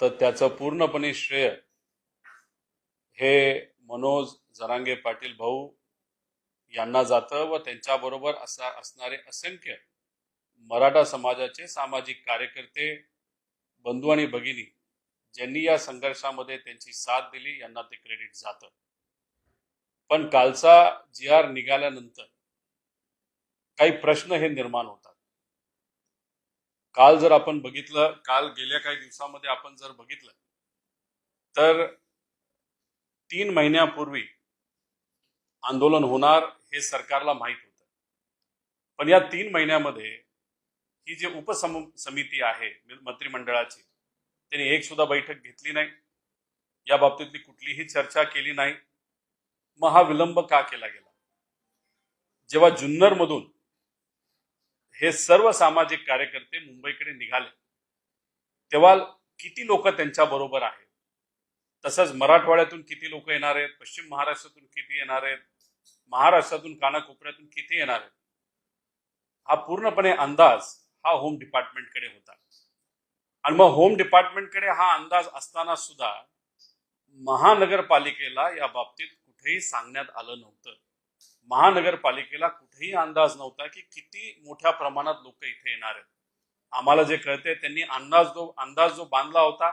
तर त्याचं पूर्णपणे श्रेय हे मनोज जरांगे पाटील भाऊ यांना जातं व त्यांच्याबरोबर असा असणारे असंख्य मराठा समाजाचे सामाजिक कार्यकर्ते बंधू आणि भगिनी ज्यांनी या संघर्षामध्ये त्यांची साथ दिली यांना ते क्रेडिट जातं. पण कालचा जी आर निघाल्यानंतर काही प्रश्न हे निर्माण होतात. काल जर आपण बघितलं काल गेल्या काही दिवसामध्ये आपण जर बघितलं तर तीन महिन्यापूर्वी आंदोलन होणार हे सरकारला माहीत होतं. पण या तीन महिन्यामध्ये ही जी उपसम समिती आहे मंत्रिमंडळाची त्यांनी एक सुद्धा बैठक घेतली नाही. या बाबतीतली कुठलीही चर्चा केली नाही. मग हा विलंब का केला गेला? जेव्हा जुन्नरमधून हे सर्व सामाजिक कार्यकर्ते मुंबईकडे निघाले. तेव्हा किती लोक त्यांच्या बरोबर आहेत? तसंच मराठवाड्यातून किती लोक येणार आहेत? पश्चिम महाराष्ट्रातून किती येणार आहेत? महाराष्ट्रातून कानाकोपऱ्यातून किती येणार आहेत? हा पूर्णपणे अंदाज हा होम डिपार्टमेंटकडे होता. आणि मग होम डिपार्टमेंटकडे हा अंदाज असताना सुद्धा महानगरपालिकेला या बाबतीत कुठेही सांगण्यात आलं नव्हतं. महानगरपालिकेला कुठेही अंदाज नव्हता की किती मोठ्या प्रमाणात लोक इथे येणार आहेत. आम्हाला जे कळते त्यांनी अंदाज जो अंदाज जो बांधला होता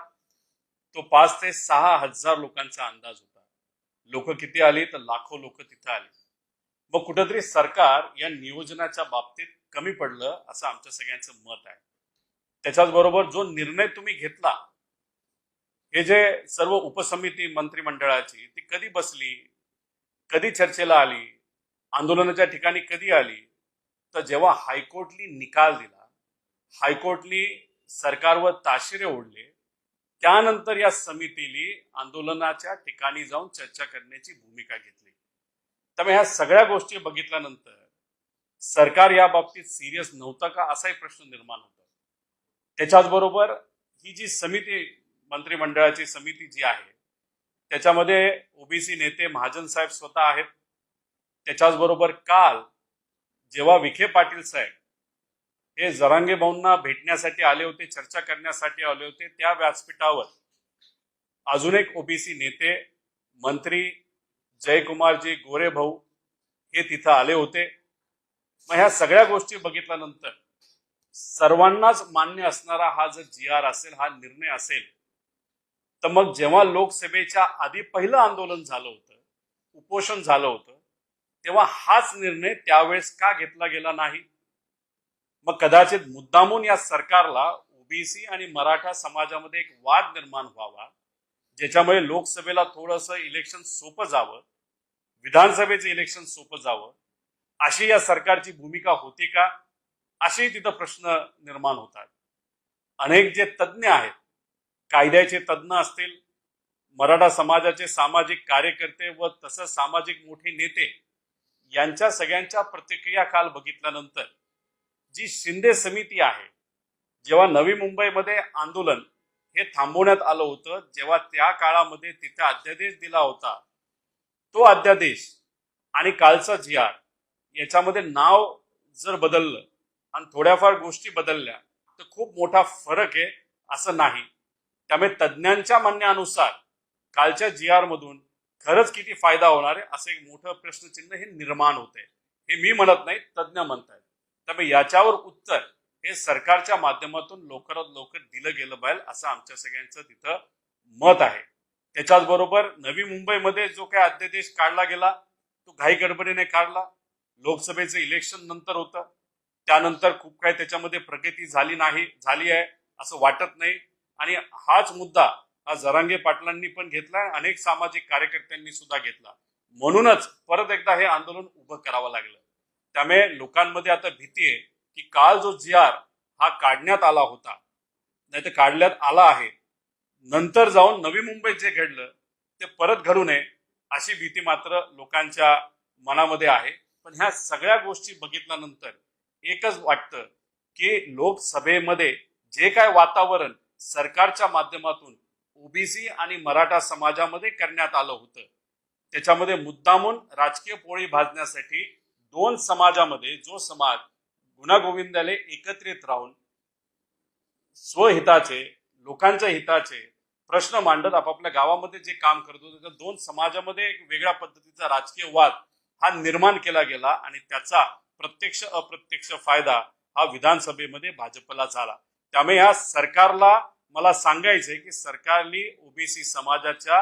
तो पाच ते सहा हजार लोकांचा अंदाज होता. लोक किती आली? तर लाखो लोक तिथे आली. मग कुठेतरी सरकार या नियोजनाच्या बाबतीत कमी पडलं असं आमच्या सगळ्यांचं मत आहे. त्याच्याच बरोबर जो निर्णय तुम्ही घेतला हे जे सर्व उपसमिती मंत्रिमंडळाची ती कधी बसली? कधी चर्चेला आली? आंदोलनाच्या ठिकाणी कधी आली? तर जेव्हा हायकोर्टनी निकाल दिला हायकोर्टनी सरकारवर ताशिरे ओढले त्यानंतर या समितीने आंदोलनाच्या ठिकाणी जाऊन चर्चा करण्याची भूमिका घेतली. त्यामुळे ह्या सगळ्या गोष्टी बघितल्यानंतर सरकार या बाबतीत सिरियस नव्हतं का? असाही प्रश्न निर्माण होता. त्याच्याच बरोबर ही जी समिती मंत्रिमंडळाची समिती जी आहे त्याच्यामध्ये ओबीसी नेते महाजन साहेब स्वतः आहेत. त्याच्याच बरोबर काल जेव्हा विखे पाटील साहेब हे जरांगे भाऊंना भेटण्यासाठी आले होते चर्चा करण्यासाठी आले होते त्या व्यासपीठावर अजून एक ओबीसी नेते मंत्री जयकुमारजी गोरे भाऊ हे तिथं आले होते. मग ह्या सगळ्या गोष्टी बघितल्यानंतर सर्वांनाच मान्य असणारा हा जर जी आर असेल हा निर्णय असेल तर मग जेव्हा लोकसभेच्या आधी पहिलं आंदोलन झालं होतं उपोषण झालं होतं तेव्हा हाच निर्णय त्यावेळेस का घेतला गेला नाही? मग कदाचित मुद्दामून या सरकारला ओबीसी आणि मराठा समाजामध्ये एक वाद निर्माण व्हावा ज्याच्यामुळे लोकसभेला थोडंसं इलेक्शन सोपं जावं विधानसभेचं इलेक्शन सोपं जावं अशी या सरकारची भूमिका होती का? असेही तिथं प्रश्न निर्माण होतात. अनेक जे तज्ज्ञ आहेत कायद्याचे तज्ज्ञ असतील मराठा समाजाचे सामाजिक कार्यकर्ते व तसंच सामाजिक मोठे नेते यांच्या सगळ्यांच्या प्रतिक्रिया काल बघितल्यानंतर जी शिंदे समिती आहे जेव्हा नवी मुंबईमध्ये आंदोलन हे थांबवण्यात आलं होतं जेव्हा त्या काळामध्ये तिथे अध्यादेश दिला होता तो अध्यादेश आणि कालचा जी आर याच्यामध्ये नाव जर बदललं आणि थोड्याफार गोष्टी बदलल्या तर खूप मोठा फरक आहे असं नाही. त्यामुळे तज्ज्ञांच्या म्हणण्यानुसार कालच्या जी आर मधून खरंच किती फायदा होणार आहे? असं एक मोठं प्रश्नचिन्ह हे निर्माण होते हे मी म्हणत नाही तज्ज्ञ म्हणतायत. त्यामुळे याच्यावर उत्तर हे सरकारच्या माध्यमातून लवकरात लवकर दिलं गेलं पाहिजे असं आमच्या सगळ्यांचं तिथं मत आहे. त्याच्याच बरोबर नवी मुंबईमध्ये जो काय अध्यादेश काढला गेला तो घाई गडबडीने काढला. लोकसभेचं इलेक्शन नंतर होतं. त्यानंतर खूप काही त्याच्यामध्ये प्रगती झाली नाही झाली आहे असं वाटत नाही. आणि हाच मुद्दा हा जरांगे पाटलांनी पण घेतला अनेक सामाजिक कार्यकर्त्यांनी सुद्धा घेतला. म्हणूनच परत एकदा हे आंदोलन उभं करावं लागलं. त्यामुळे लोकांमध्ये आता भीती आहे की काल जो जी आर हा काढण्यात आला होता नाही तर काढण्यात आला आहे नंतर जाऊन नवी मुंबईत जे घडलं ते परत घडू नये अशी भीती मात्र लोकांच्या मनामध्ये आहे. पण ह्या सगळ्या गोष्टी बघितल्यानंतर एकच वाटतं की लोकसभेमध्ये जे काय वातावरण सरकारच्या माध्यमातून ओबीसी आणि मराठा समाजामध्ये करण्यात आलं होतं. त्याच्यामध्ये मुद्दामून राजकीय पोळी भाजण्यासाठी दोन समाजामध्ये जो समाज गुणागोविंदाले एकत्रित राहून स्वहिताचे लोकांच्या हिताचे प्रश्न मांडत आपापल्या गावामध्ये जे काम करत होते त्या दोन समाजामध्ये एक वेगळ्या पद्धतीचा राजकीय वाद हा निर्माण केला गेला आणि त्याचा प्रत्यक्ष अप्रत्यक्ष फायदा हा विधानसभेमध्ये भाजपला झाला. त्यामुळे या सरकारला मला सांगायचंय की सरकारने ओबीसी समाजाच्या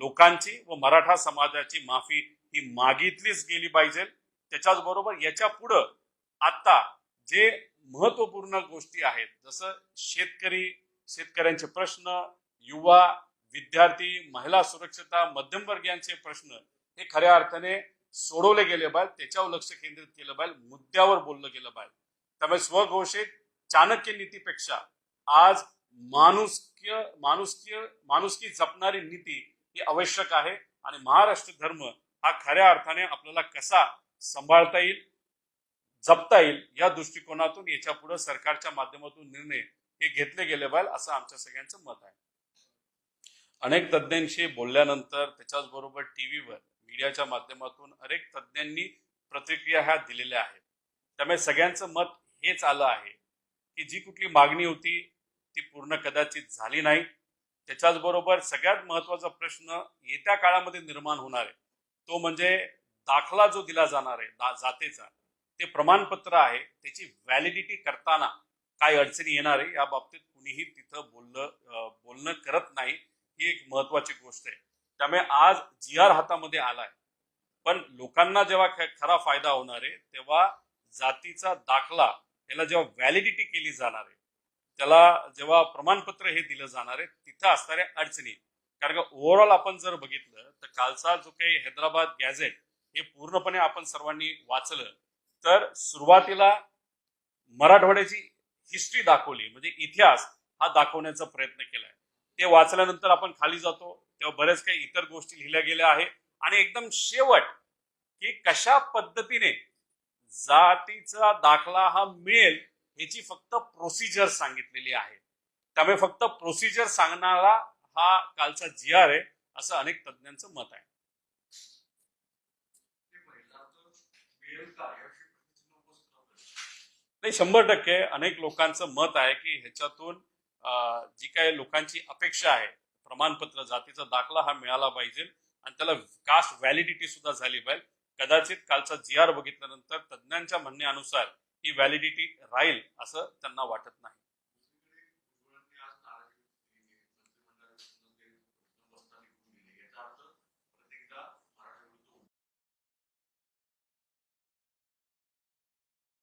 लोकांची व मराठा समाजाची माफी ही मागितलीच गेली पाहिजे. त्याच्याच बरोबर याच्या पुढं आता जे महत्त्वपूर्ण गोष्टी आहेत जसं शेतकरी शेतकऱ्यांचे प्रश्न युवा विद्यार्थी महिला सुरक्षता मध्यमवर्गीयांचे प्रश्न हे खऱ्या अर्थाने सोडवले गेले पाहिजे. त्याच्यावर लक्ष केंद्रित केलं पाहिजे. मुद्द्यावर बोललं गेलं पाहिजे. त्यामुळे स्वघोषित चाणक्य नीतीपेक्षा आज माणुसकीय माणुसकीय माणुसकी जपणारी नीती ही आवश्यक आहे आणि महाराष्ट्र धर्म हा खऱ्या अर्थाने आपल्याला कसा सांभाळता येईल जपता येईल या दृष्टिकोनातून याच्यापुढे सरकारच्या माध्यमातून निर्णय हे घेतले गेले पाहिजे असं आमच्या सगळ्यांचं मत आहे. अनेक तज्ज्ञांशी बोलल्यानंतर त्याच्याच बरोबर टीव्हीवर मीडियाच्या माध्यमातून अनेक तज्ज्ञांनी प्रतिक्रिया ह्या दिलेल्या आहेत. त्यामुळे सगळ्यांचं मत हेच आलं आहे की जी कुठली मागणी होती ती पूर्ण कदाचित झाली नाही. त्याच्याच बरोबर सगळ्यात महत्त्वाचा प्रश्न येत्या काळामध्ये निर्माण होणार आहे. तो म्हणजे दाखला जो दिला जाणार आहे दा- जातेचा ते प्रमाणपत्र आहे. त्याची व्हॅलिडिटी करताना काय अडचणी येणार आहे या बाबतीत कुणीही तिथं बोललं बोलणं करत नाही. ही एक महत्वाची गोष्ट आहे. त्यामुळे आज जी आर हातामध्ये आलाय. पण लोकांना जेव्हा खरा फायदा होणार आहे तेव्हा जातीचा दाखला याला जेव्हा व्हॅलिडिटी केली जाणार आहे त्याला जेव्हा प्रमाणपत्र हे दिलं जाणार आहे तिथं असणाऱ्या अडचणी. कारण का ओव्हरऑल आपण जर बघितलं तर कालचा जो काही हैदराबाद गॅझेट हे पूर्णपणे आपण सर्वांनी वाचलं तर सुरुवातीला मराठवाड्याची हिस्ट्री दाखवली म्हणजे इतिहास हा दाखवण्याचा प्रयत्न केलाय. ते वाचल्यानंतर आपण खाली जातो तेव्हा बऱ्याच काही इतर गोष्टी लिहिल्या गेल्या आहे आणि एकदम शेवट की कशा पद्धतीने जातीचा दाखला हा मिळेल ह्याची फक्त प्रोसिजर सांगितलेली आहे. त्यामुळे फक्त प्रोसिजर सांगणारा हा कालचा जी आर आहे असं अनेक तज्ज्ञांचं मत आहे. नाही शंभर टक्के अनेक लोकांचं मत आहे की ह्याच्यातून जी काही लोकांची अपेक्षा आहे प्रमाणपत्र जातीचा दाखला हा मिळाला पाहिजे आणि त्याला कास्ट व्हॅलिडिटी सुद्धा झाली पाहिजे. कदाचित कालचा जी आर बघितल्यानंतर तज्ज्ञांच्या म्हणण्यानुसार ही व्हॅलिडिटी राहील असं त्यांना वाटत नाही.